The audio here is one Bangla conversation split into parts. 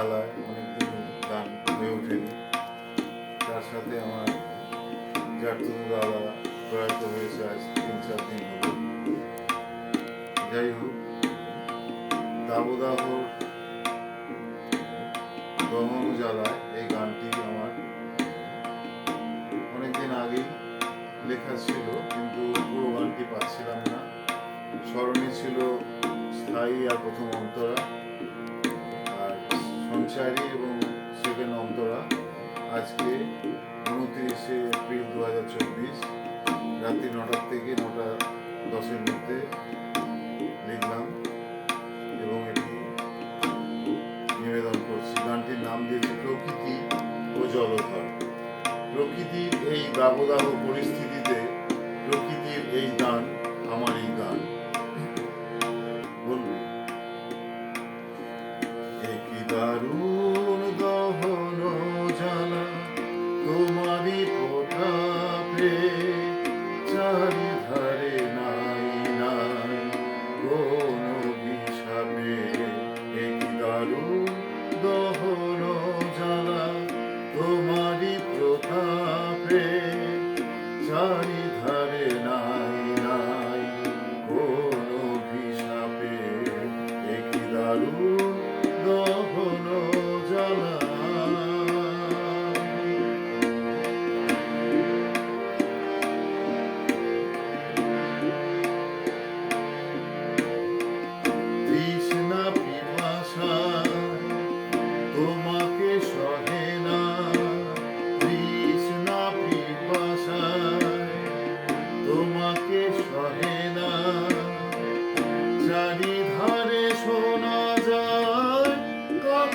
জ্বালায়, অনেকদিন গান হয়ে ওঠেনি। তার সাথে আমার জাটু দাদা প্রয়াত হয়েছে আজ তিন চার দিন হলো। যাই হোক দাবদাহর দমন জ্বালায় এই গানটি আমার। অনেকদিন আগেই লেখা ছিল, কিন্তু পুরো গানটি পাচ্ছিলাম না। স্মরণে ছিল স্থায়ী আর প্রথম অন্তরা। সঞ্চারী এবং সেকেন্ড অন্তরা আজকে উনত্রিশে এপ্রিল দু হাজার চব্বিশ রাত্রি নটার থেকে নটা দশের মধ্যে লিখলাম এবং এটি নিবেদন করছি। গানটির নাম দিয়েছে প্রকৃতি ও জলধর। প্রকৃতির এই দাবদাহ পরিস্থিতিতে প্রকৃতির এই গান আমার এই গান প্রতাপে চারিধারে নাই নাই কোন অভিশাপে একই দারুণ দহন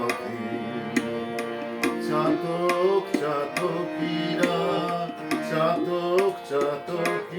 অধীর। চাতক চাতকীরা চাতক চাতকীরা